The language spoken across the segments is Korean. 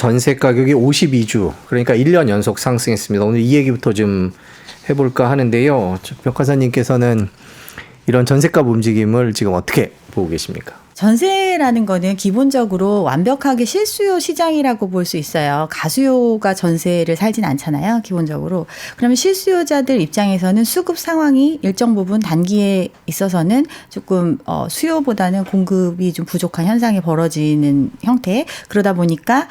전세 가격이 52주 그러니까 1년 연속 상승했습니다. 오늘 이 얘기부터 좀 해볼까 하는데요. 저 벽화사님께서는 이런 전세값 움직임을 지금 어떻게 보고 계십니까? 전세라는 거는 기본적으로 완벽하게 실수요 시장이라고 볼 수 있어요. 가수요가 전세를 살진 않잖아요. 기본적으로. 그러면 실수요자들 입장에서는 수급 상황이 일정 부분 단기에 있어서는 조금 어, 수요보다는 공급이 좀 부족한 현상이 벌어지는 형태. 그러다 보니까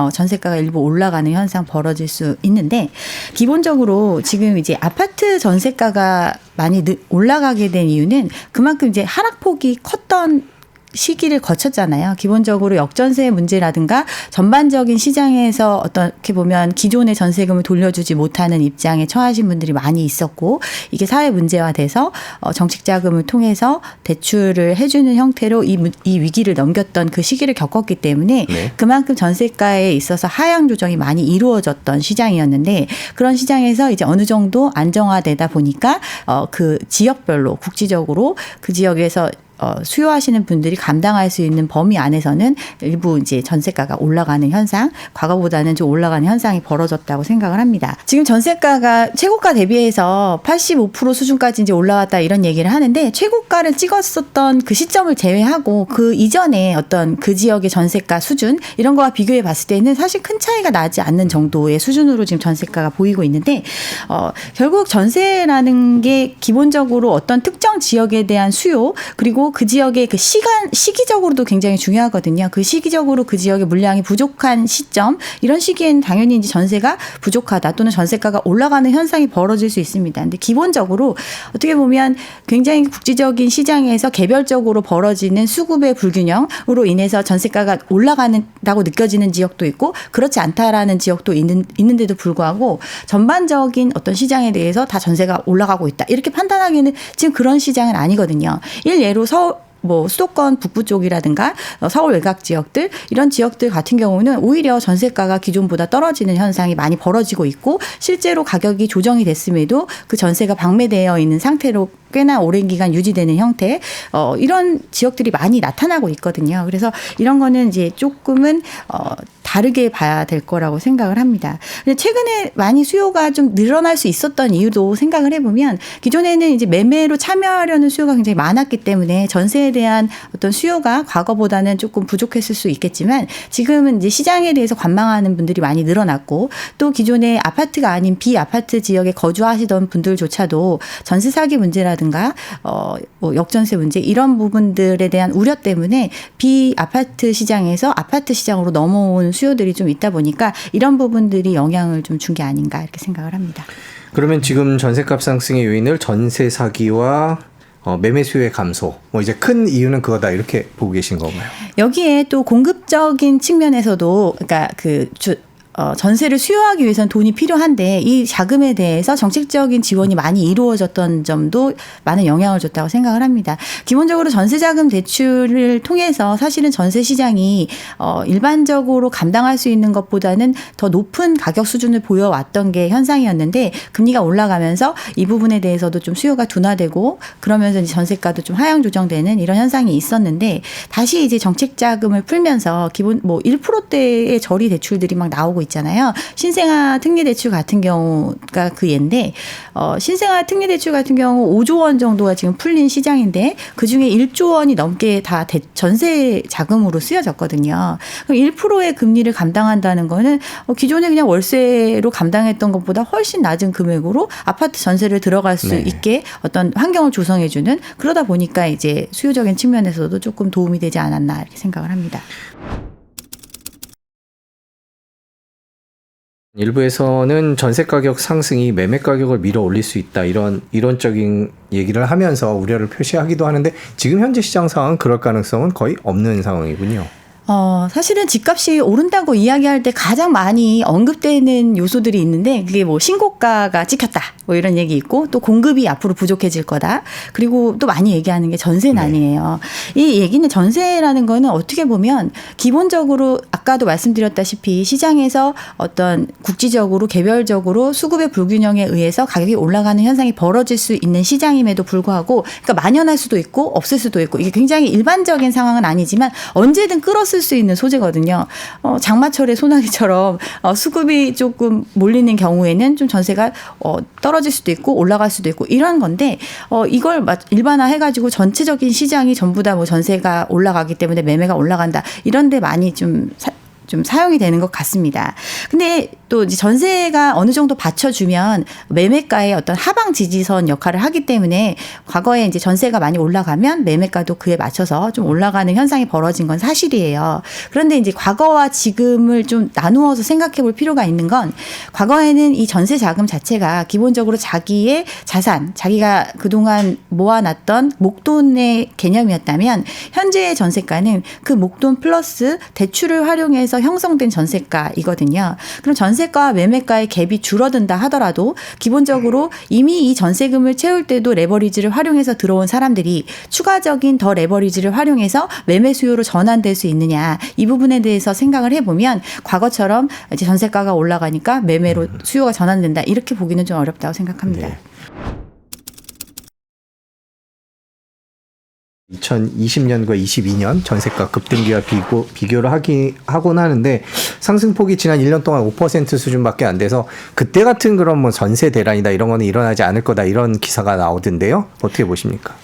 어, 전세가가 일부 올라가는 현상 벌어질 수 있는데 기본적으로 지금 이제 아파트 전세가가 많이 느- 올라가게 된 이유는 그만큼 이제 하락폭이 컸던 시기를 거쳤잖아요. 기본적으로 역전세 문제라든가 전반적인 시장에서 어떻게 보면 기존의 전세금을 돌려주지 못하는 입장에 처하신 분들이 많이 있었고 이게 사회 문제화돼서 어, 정책 자금을 통해서 대출을 해주는 형태로 이, 문- 이 위기를 넘겼던 그 시기를 겪었기 때문에 네. 그만큼 전세가에 있어서 하향 조정이 많이 이루어졌던 시장이었는데 그런 시장에서 이제 어느 정도 안정화되다 보니까 어, 그 지역별로 국지적으로 그 지역에서 어, 수요하시는 분들이 감당할 수 있는 범위 안에서는 일부 이제 전세가가 올라가는 현상, 과거보다는 좀 올라가는 현상이 벌어졌다고 생각을 합니다. 지금 전세가가 최고가 대비해서 85% 수준까지 이제 올라왔다 이런 얘기를 하는데 최고가를 찍었었던 그 시점을 제외하고 그 이전에 어떤 그 지역의 전세가 수준 이런 거와 비교해 봤을 때는 사실 큰 차이가 나지 않는 정도의 수준으로 지금 전세가가 보이고 있는데 어, 결국 전세라는 게 기본적으로 어떤 특정 지역에 대한 수요 그리고 그 지역의 그 시간 시기적으로도 굉장히 중요하거든요. 그 시기적으로 그 지역의 물량이 부족한 시점 이런 시기에는 당연히 이제 전세가 부족하다 또는 전세가가 올라가는 현상이 벌어질 수 있습니다. 근데 기본적으로 어떻게 보면 굉장히 국지적인 시장에서 개별적으로 벌어지는 수급의 불균형으로 인해서 전세가가 올라가는다고 느껴지는 지역도 있고 그렇지 않다라는 지역도 있는 있는데도 불구하고 전반적인 어떤 시장에 대해서 다 전세가 올라가고 있다 이렇게 판단하기에는 지금 그런 시장은 아니거든요. 일 예로 서울 뭐 수도권 북부 쪽이라든가 어, 서울 외곽 지역들 이런 지역들 같은 경우는 오히려 전세가가 기존보다 떨어지는 현상이 많이 벌어지고 있고 실제로 가격이 조정이 됐음에도 그 전세가 방매되어 있는 상태로 꽤나 오랜 기간 유지되는 형태 어 이런 지역들이 많이 나타나고 있거든요. 그래서 이런 거는 이제 조금은 어 다르게 봐야 될 거라고 생각을 합니다. 근데 최근에 많이 수요가 좀 늘어날 수 있었던 이유도 생각을 해보면 기존에는 이제 매매로 참여하려는 수요가 굉장히 많았기 때문에 전세에 대한 어떤 수요가 과거보다는 조금 부족했을 수 있겠지만 지금은 이제 시장에 대해서 관망하는 분들이 많이 늘어났고 또 기존에 아파트가 아닌 비아파트 지역에 거주하시던 분들조차도 전세 사기 문제라든 가 어 뭐 역전세 문제 이런 부분들에 대한 우려 때문에 비아파트 시장에서 아파트 시장으로 넘어온 수요들이 좀 있다 보니까 이런 부분들이 영향을 좀 준 게 아닌가 이렇게 생각을 합니다. 그러면 지금 전세값 상승의 요인을 전세 사기와 어, 매매 수요의 감소 뭐 이제 큰 이유는 그거다 이렇게 보고 계신 건가요? 여기에 또 공급적인 측면에서도 그러니까 그 주, 어, 전세를 수요하기 위해서는 돈이 필요한데 이 자금에 대해서 정책적인 지원이 많이 이루어졌던 점도 많은 영향을 줬다고 생각을 합니다. 기본적으로 전세자금 대출을 통해서 사실은 전세 시장이 어, 일반적으로 감당할 수 있는 것보다는 더 높은 가격 수준을 보여왔던 게 현상이었는데 금리가 올라가면서 이 부분에 대해서도 좀 수요가 둔화되고 그러면서 전세가도 좀 하향 조정되는 이런 현상이 있었는데 다시 이제 정책 자금을 풀면서 기본 뭐 1%대의 저리 대출들이 막 나오고 있 잖아요. 신생아 특례 대출 같은 경우가 그 예인데 어 신생아 특례 대출 같은 경우 5조 원 정도가 지금 풀린 시장인데 그 중에 1조 원이 넘게 다 대- 전세 자금으로 쓰여졌거든요. 그럼 1%의 금리를 감당한다는 거는 어, 기존에 그냥 월세로 감당했던 것보다 훨씬 낮은 금액으로 아파트 전세를 들어갈 수 네. 있게 어떤 환경을 조성해주는 그러다 보니까 이제 수요적인 측면에서도 조금 도움이 되지 않았나 이렇게 생각을 합니다. 일부에서는 전세 가격 상승이 매매 가격을 밀어 올릴 수 있다 이런 이론적인 얘기를 하면서 우려를 표시하기도 하는데 지금 현재 시장 상황은 그럴 가능성은 거의 없는 상황이군요. 어, 사실은 집값이 오른다고 이야기할 때 가장 많이 언급되는 요소들이 있는데 그게 뭐 신고가가 찍혔다. 뭐 이런 얘기 있고 또 공급이 앞으로 부족해질 거다. 그리고 또 많이 얘기하는 게 전세난이에요. 이 얘기는 전세라는 거는 어떻게 보면 기본적으로 아까 아까도 말씀드렸다시피 시장에서 어떤 국지적으로 개별적으로 수급의 불균형에 의해서 가격이 올라가는 현상이 벌어질 수 있는 시장임에도 불구하고 그러니까 만연할 수도 있고 없을 수도 있고 이게 굉장히 일반적인 상황은 아니지만 언제든 끌었을 수 있는 소재거든요. 어, 장마철의 소나기처럼 어, 수급이 조금 몰리는 경우에는 좀 전세가 어, 떨어질 수도 있고 올라갈 수도 있고 이런 건데 어, 이걸 마- 일반화 해가지고 전체적인 시장이 전부 다 뭐 전세가 올라가기 때문에 매매가 올라간다 이런데 많이 좀 사, 좀 사용이 되는 것 같습니다. 근데 또 이제 전세가 어느 정도 받쳐주면 매매가의 어떤 하방 지지선 역할을 하기 때문에 과거에 이제 전세가 많이 올라가면 매매가도 그에 맞춰서 좀 올라가는 현상이 벌어진 건 사실이에요. 그런데 이제 과거와 지금을 좀 나누어서 생각해 볼 필요가 있는 건 과거에는 이 전세 자금 자체가 기본적으로 자기의 자산, 자기가 그동안 모아놨던 목돈의 개념이었다면 현재의 전세가는 그 목돈 플러스 대출을 활용해서 형성된 전세가이거든요. 그럼 전세 가와 매매가의 갭이 줄어든다 하더라도 기본적으로 이미 이 전세금을 채울 때도 레버리지를 활용해서 들어온 사람들이 추가적인 더 레버리지를 활용해서 매매 수요로 전환될 수 있느냐 이 부분에 대해서 생각을 해보면 과거처럼 이제 전세가가 올라가니까 매매로 수요가 전환된다 이렇게 보기는 좀 어렵다고 생각합니다. 네. 2020년과 22년 전세가 급등기와 비교, 비교를 하기, 하곤 하는데 상승폭이 지난 1년 동안 5% 수준밖에 안 돼서 그때 같은 그런 뭐 전세 대란이다 이런 거는 일어나지 않을 거다 이런 기사가 나오던데요. 어떻게 보십니까?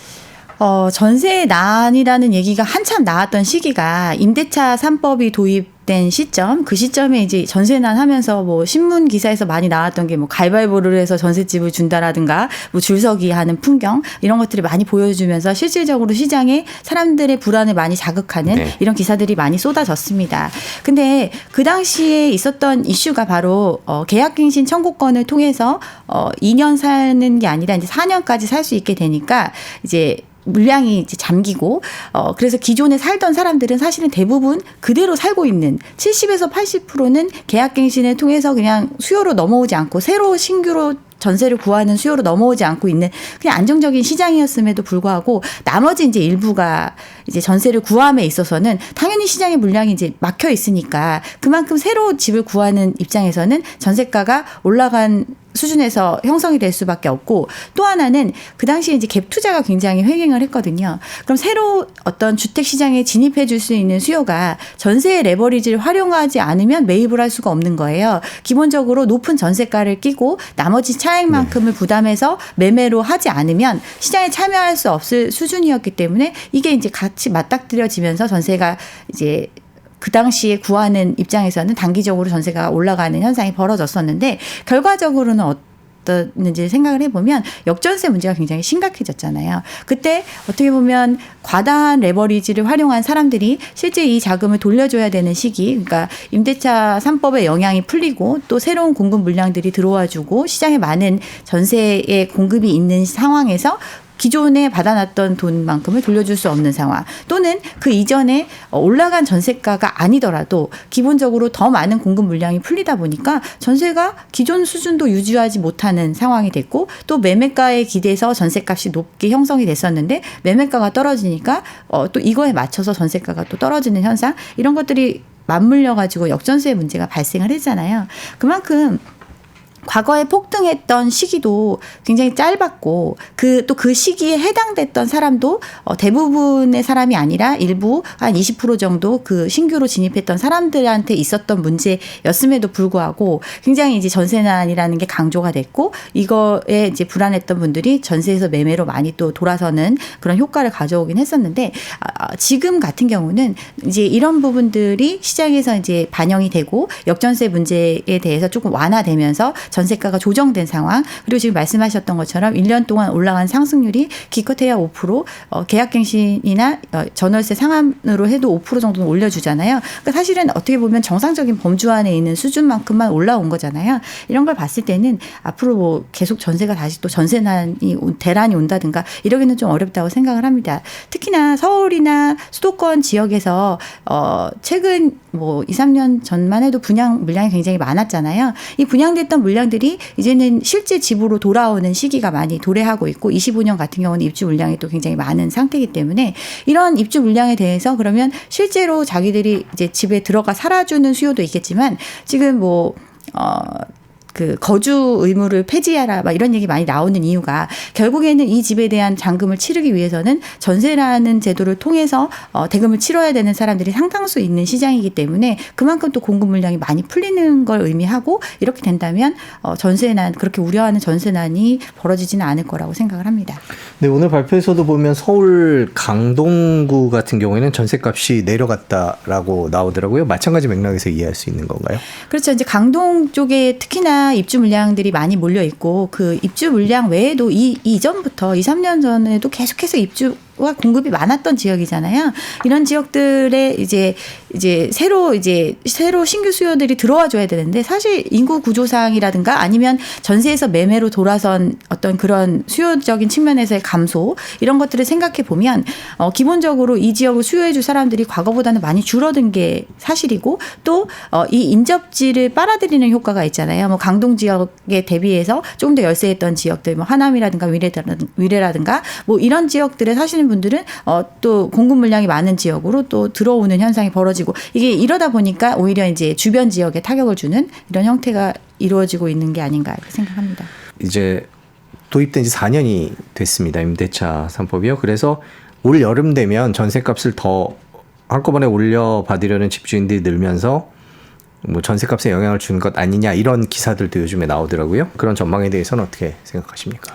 어, 전세 난이라는 얘기가 한참 나왔던 시기가 임대차 3법이 도입된 시점, 그 시점에 이제 전세 난 하면서 뭐 신문 기사에서 많이 나왔던 게뭐 가위바위보를 해서 전셋집을 준다라든가 뭐 줄서기 하는 풍경 이런 것들이 많이 보여주면서 실질적으로 시장에 사람들의 불안을 많이 자극하는 네. 이런 기사들이 많이 쏟아졌습니다. 근데 그 당시에 있었던 이슈가 바로 어, 계약갱신 청구권을 통해서 어, 2년 사는 게 아니라 이제 4년까지 살 수 있게 되니까 이제 물량이 이제 잠기고 어 그래서 기존에 살던 사람들은 사실은 대부분 그대로 살고 있는 70에서 80%는 계약갱신을 통해서 그냥 수요로 넘어오지 않고 새로 신규로 전세를 구하는 수요로 넘어오지 않고 있는 그냥 안정적인 시장이었음에도 불구하고 나머지 이제 일부가 이제 전세를 구함에 있어서는 당연히 시장의 물량이 이제 막혀 있으니까 그만큼 새로 집을 구하는 입장에서는 전세가가 올라간 수준에서 형성이 될 수밖에 없고 또 하나는 그 당시에 이제 갭 투자가 굉장히 횡행을 했거든요. 그럼 새로 어떤 주택 시장에 진입해 줄 수 있는 수요가 전세의 레버리지를 활용하지 않으면 매입을 할 수가 없는 거예요. 기본적으로 높은 전세가를 끼고 나머지 차액만큼을 부담해서 매매로 하지 않으면 시장에 참여할 수 없을 수준이었기 때문에 이게 이제 같이 맞닥뜨려지면서 전세가 이제 그 당시에 구하는 입장에서는 단기적으로 전세가 올라가는 현상이 벌어졌었는데 결과적으로는 어떻는지 생각을 해보면 역전세 문제가 굉장히 심각해졌잖아요. 그때 어떻게 보면 과다한 레버리지를 활용한 사람들이 실제 이 자금을 돌려줘야 되는 시기, 그러니까 임대차 3법의 영향이 풀리고 또 새로운 공급 물량들이 들어와주고 시장에 많은 전세의 공급이 있는 상황에서 기존에 받아놨던 돈만큼을 돌려줄 수 없는 상황 또는 그 이전에 올라간 전세가가 아니더라도 기본적으로 더 많은 공급 물량이 풀리다 보니까 전세가 기존 수준도 유지하지 못하는 상황이 됐고 또 매매가에 기대서 전세값이 높게 형성이 됐었는데 매매가가 떨어지니까 어, 또 이거에 맞춰서 전세가가 또 떨어지는 현상 이런 것들이 맞물려 가지고 역전세 문제가 발생을 했잖아요. 그만큼 과거에 폭등했던 시기도 굉장히 짧았고 그또그 시기에 해당됐던 사람도 어, 대부분의 사람이 아니라 일부 한 20% 정도 그 신규로 진입했던 사람들한테 있었던 문제였음에도 불구하고 굉장히 이제 전세난이라는 게 강조가 됐고 이거에 이제 불안했던 분들이 전세에서 매매로 많이 또 돌아서는 그런 효과를 가져오긴 했었는데 아, 지금 같은 경우는 이제 이런 부분들이 시장에서 이제 반영이 되고 역전세 문제에 대해서 조금 완화되면서 전세가가 조정된 상황 그리고 지금 말씀하셨던 것처럼 1년 동안 올라간 상승률이 기껏해야 5% 어, 계약갱신이나 어, 전월세 상한으로 해도 5% 정도는 올려주잖아요. 그러니까 사실은 어떻게 보면 정상적인 범주 안에 있는 수준만큼만 올라온 거잖아요. 이런 걸 봤을 때는 앞으로 뭐 계속 전세가 다시 또 전세난이 온- 대란이 온다든가 이러기는 좀 어렵다고 생각을 합니다. 특히나 서울이나 수도권 지역에서 어 최근 뭐 2, 3년 전만 해도 분양 물량이 굉장히 많았잖아요. 이 분양됐던 물량이 물량들이 이제는 실제 집으로 돌아오는 시기가 많이 도래하고 있고 25년 같은 경우는 입주 물량이 또 굉장히 많은 상태이기 때문에 이런 입주 물량에 대해서 그러면 실제로 자기들이 이제 집에 들어가 살아주는 수요도 있겠지만 지금 뭐 어. 그 거주 의무를 폐지하라 막 이런 얘기 많이 나오는 이유가 결국에는 이 집에 대한 잔금을 치르기 위해서는 전세라는 제도를 통해서 어, 대금을 치러야 되는 사람들이 상당수 있는 시장이기 때문에 그만큼 또 공급 물량이 많이 풀리는 걸 의미하고 이렇게 된다면 어, 전세난 그렇게 우려하는 전세난이 벌어지지는 않을 거라고 생각을 합니다. 네, 오늘 발표에서도 보면 서울 강동구 같은 경우에는 전세값이 내려갔다라고 나오더라고요. 마찬가지 맥락에서 이해할 수 있는 건가요? 그렇죠. 이제 강동 쪽에 특히나 입주 물량들이 많이 몰려 있고 그 입주 물량 외에도 이 이전부터 2, 3년 전에도 계속해서 입주 와 공급이 많았던 지역이잖아요. 이런 지역들에 이제 이제 새로 이제 새로 신규 수요들이 들어와 줘야 되는데 사실 인구 구조상이라든가 아니면 전세에서 매매로 돌아선 어떤 그런 수요적인 측면에서의 감소 이런 것들을 생각해 보면 어 기본적으로 이 지역을 수요해 줄 사람들이 과거보다는 많이 줄어든 게 사실이고 또어이 인접지를 빨아들이는 효과가 있잖아요. 뭐 강동 지역에 대비해서 조금 더 열세했던 지역들 뭐 하남이라든가 위례라든가, 뭐 이런 지역들에 사 시는 분들은 어 또 공급 물량이 많은 지역으로 또 들어오는 현상이 벌어지고 이게 이러다 보니까 오히려 이제 주변 지역에 타격을 주는 이런 형태가 이루어지고 있는 게 아닌가 이렇게 생각합니다. 이제 도입된 지 4년이 됐습니다. 임대차 3법이요. 그래서 올 여름 되면 전세값을 더 한꺼번에 올려 받으려는 집주인들이 늘면서 뭐 전세값에 영향을 주는 것 아니냐 이런 기사들도 요즘에 나오더라고요. 그런 전망에 대해서는 어떻게 생각하십니까?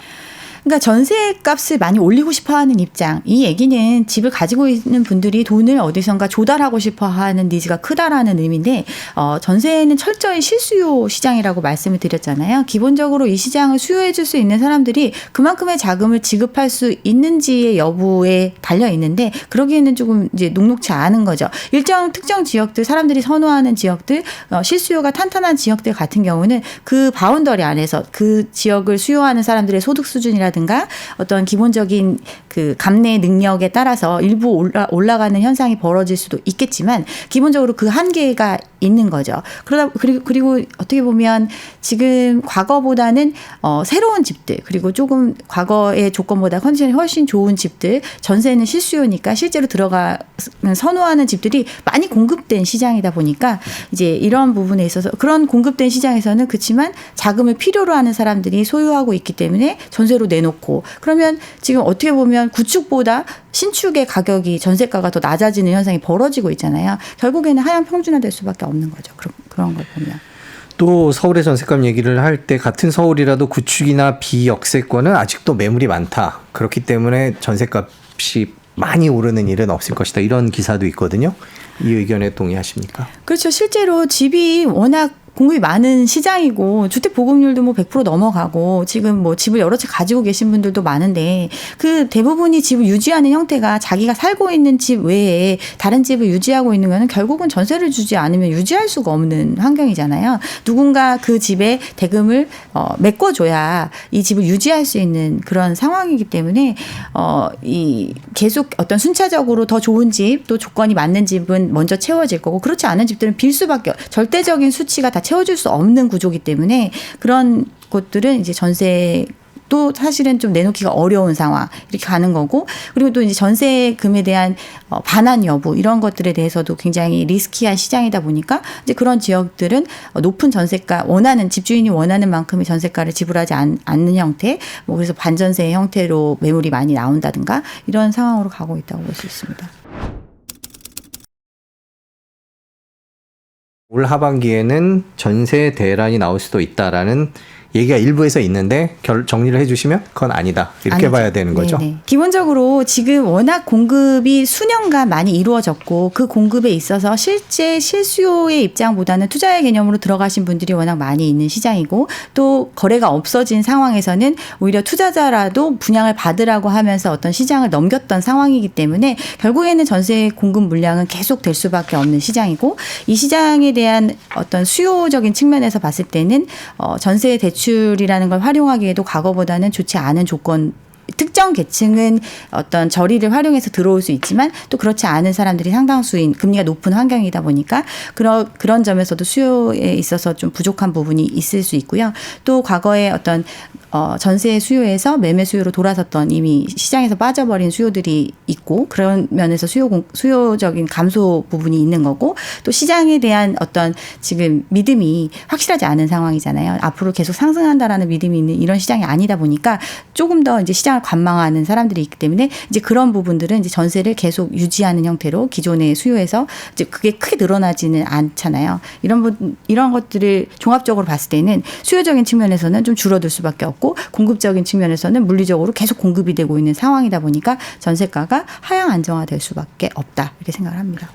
그러니까 전세 값을 많이 올리고 싶어 하는 입장. 이 얘기는 집을 가지고 있는 분들이 돈을 어디선가 조달하고 싶어 하는 니즈가 크다라는 의미인데, 어, 전세는 철저히 실수요 시장이라고 말씀을 드렸잖아요. 기본적으로 이 시장을 수요해 줄 수 있는 사람들이 그만큼의 자금을 지급할 수 있는지의 여부에 달려 있는데, 그러기에는 조금 이제 녹록치 않은 거죠. 일정 특정 지역들, 사람들이 선호하는 지역들, 어, 실수요가 탄탄한 지역들 같은 경우는 그 바운더리 안에서 그 지역을 수요하는 사람들의 소득 수준이라 든가 어떤 기본적인 그 감내 능력에 따라서 일부 올라, 올라가는 현상이 벌어질 수도 있겠지만 기본적으로 그 한계가 있는 거죠. 그러다 그리고 그리고 어떻게 보면 지금 과거보다는 어 새로운 집들 그리고 조금 과거의 조건보다 컨디션이 훨씬 좋은 집들 전세는 실수요니까 실제로 들어가 선호하는 집들이 많이 공급된 시장이다 보니까 이제 이런 부분에 있어서 그런 공급된 시장에서는 그렇지만 자금을 필요로 하는 사람들이 소유하고 있기 때문에 전세로 내놓고 그러면 지금 어떻게 보면 구축보다 신축의 가격이 전세가가 더 낮아지는 현상이 벌어지고 있잖아요. 결국에는 하향 평준화될 수밖에 없는 거죠. 그런 그런 걸 보면. 또 서울의 전세값 얘기를 할 때 같은 서울이라도 구축이나 비역세권은 아직도 매물이 많다. 그렇기 때문에 전세값이 많이 오르는 일은 없을 것이다. 이런 기사도 있거든요. 이 의견에 동의하십니까? 그렇죠. 실제로 집이 워낙 공급이 많은 시장이고 주택 보급률도 뭐 100% 넘어가고 지금 뭐 집을 여러 채 가지고 계신 분들도 많은데 그 대부분이 집을 유지하는 형태가 자기가 살고 있는 집 외에 다른 집을 유지하고 있는 거는 결국은 전세를 주지 않으면 유지할 수가 없는 환경이잖아요. 누군가 그 집에 대금을 어 메꿔 줘야 이 집을 유지할 수 있는 그런 상황이기 때문에 어이 계속 어떤 순차적으로 더 좋은 집 또 조건이 맞는 집은 먼저 채워질 거고 그렇지 않은 집들은 빌 수밖에 절대적인 수치가 다 채워줄 수 없는 구조기 때문에 그런 곳들은 이제 전세 또 사실은 좀 내놓기가 어려운 상황 이렇게 가는 거고 그리고 또 이제 전세금에 대한 어, 반환 여부 이런 것들에 대해서도 굉장히 리스키한 시장이다 보니까 이제 그런 지역들은 어, 높은 전세가 원하는 집주인이 원하는 만큼의 전세가를 지불하지 않, 않는 형태 뭐 그래서 반전세 형태로 매물이 많이 나온다든가 이런 상황으로 가고 있다고 볼 수 있습니다. 올 하반기에는 전세 대란이 나올 수도 있다라는 얘기가 일부에서 있는데 결, 정리를 해주시면 그건 아니다 이렇게 아니죠. 봐야 되는 거죠. 네네. 기본적으로 지금 워낙 공급이 수년간 많이 이루어졌고 그 공급에 있어서 실제 실수요의 입장보다는 투자의 개념으로 들어가신 분들이 워낙 많이 있는 시장이고 또 거래가 없어진 상황에서는 오히려 투자자라도 분양을 받으라고 하면서 어떤 시장을 넘겼던 상황이기 때문에 결국에는 전세 공급 물량은 계속 될 수밖에 없는 시장이고 이 시장에 대한 어떤 수요적인 측면에서 봤을 때는 어 전세 대출 이라는 걸 활용하기에도 과거보다는 좋지 않은 조건 특정 계층은 어떤 저리를 활용해서 들어올 수 있지만 또 그렇지 않은 사람들이 상당수인 금리가 높은 환경이다 보니까 그런 그런 점에서도 수요에 있어서 좀 부족한 부분이 있을 수 있고요. 또 과거에 어떤 어, 전세 수요에서 매매 수요로 돌아섰던 이미 시장에서 빠져버린 수요들이 있고 그런 면에서 수요 공- 수요적인 감소 부분이 있는 거고 또 시장에 대한 어떤 지금 믿음이 확실하지 않은 상황이잖아요. 앞으로 계속 상승한다라는 믿음이 있는 이런 시장이 아니다 보니까 조금 더 이제 시장을 관망하는 사람들이 있기 때문에 이제 그런 부분들은 이제 전세를 계속 유지하는 형태로 기존의 수요에서 이제 그게 크게 늘어나지는 않잖아요. 이런 부, 이런 것들을 종합적으로 봤을 때는 수요적인 측면에서는 좀 줄어들 수밖에 없고 공급적인 측면에서는 물리적으로 계속 공급이 되고 있는 상황이다 보니까 전세가가 하향 안정화될 수밖에 없다 이렇게 생각을 합니다.